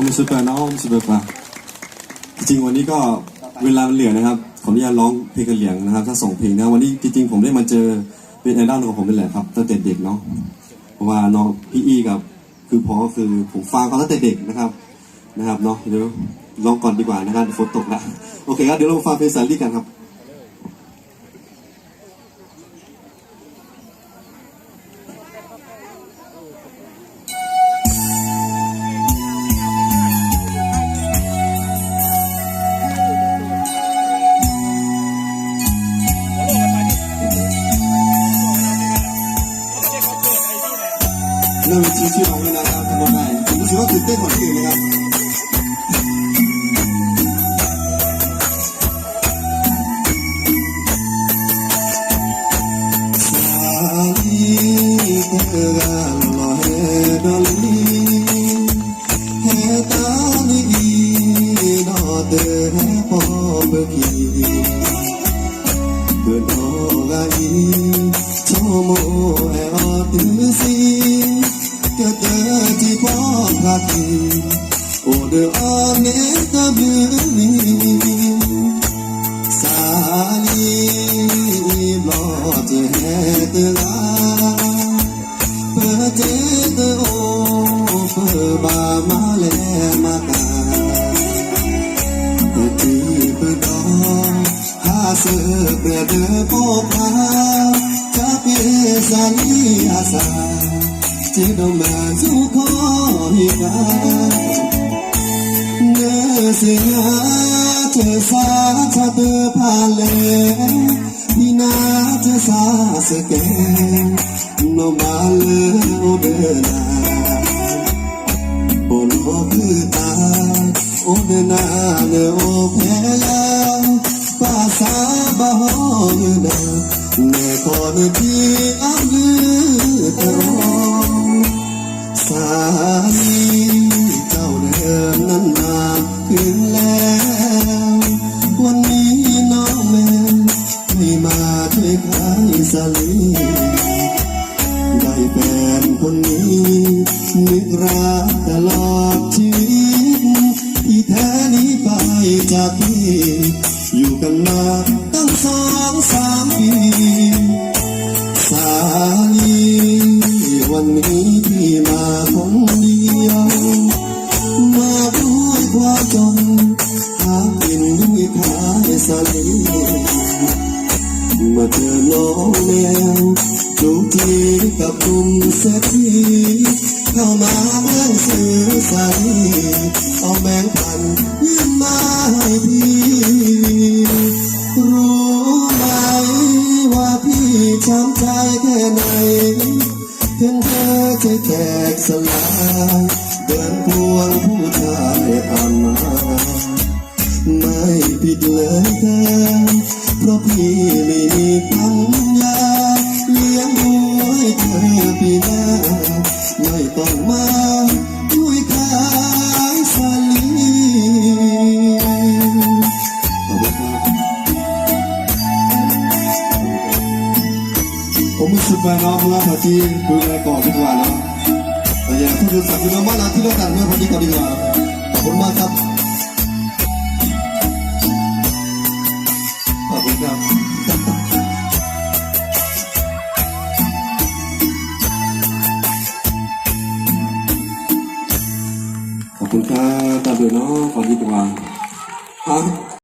ผมสุดแปลน้องสุดแปลจริงวันนี้ก็เวลาเหลือนะครับขออนุญาตร้องเพลงกระเหลี่ยงนะครับ ถ้าส่งเพลงนะวันนี้จริงๆผมได้มาเจอเป็นไอดอลของผมเป็นแหละครับตั้งแต่เด็กเนาะเพราะว่าน้องพี่อี้กับ คือพอคือผมฟังเขาตั้งแต่เด็กนะครับนะครับเนาะเดี๋ยวร้องก่อนดีกว่านะครับฝนตกล้วโอเคครับเดี๋ยวเราฟังเพลงสาลีกันครับ เริ่มชี้ชื่อน้องเลยนะครับทำได้ผมรู้สึกว่าตื่นเต้นกว่าที่อื่นนะครับ Ti do ma zu ko hi ka เนื้อเสียเธอสาชาเธอพา คนนี้นึกรักตลอดชีวิตที่แท้นี้ไปจากพี่ อยู่กันมาตั้งสองสามปีสาลีวันนี้ที่มาคนเดียว มาด้วยความจนหากินด้วยขายสาลีมาเจอน้องแมวจูกที กับกลุ่มเศรษฐีเข้ามาแบ่งซื้อสาลีเอาแบ่งพันยื่นมาให้พี่รู้ไหมว่าพี่ช้ำใจแค่ไหนเห็นเธอใจแตกสลายเดินพวงผู้ชายผ่านมาไม่ผิดเลยเธอเพราะพี่ไม่มีปัญญาเลี้ยง ให้เธอปีหน้าไม่ต้องมาด้วยขายสลีคุณครับผมสึกว่าน้องเมื่อพอดีคุยอะก่อนดีกว่าเนาะแต่อย่างที่รู้สักคือน้องมาลาที่เราแต่งเมื่อพอดีก่อนดีกว่าขอบคุณมากครับ คุณครับตามเดือนเนาะขอดีกว่าครับ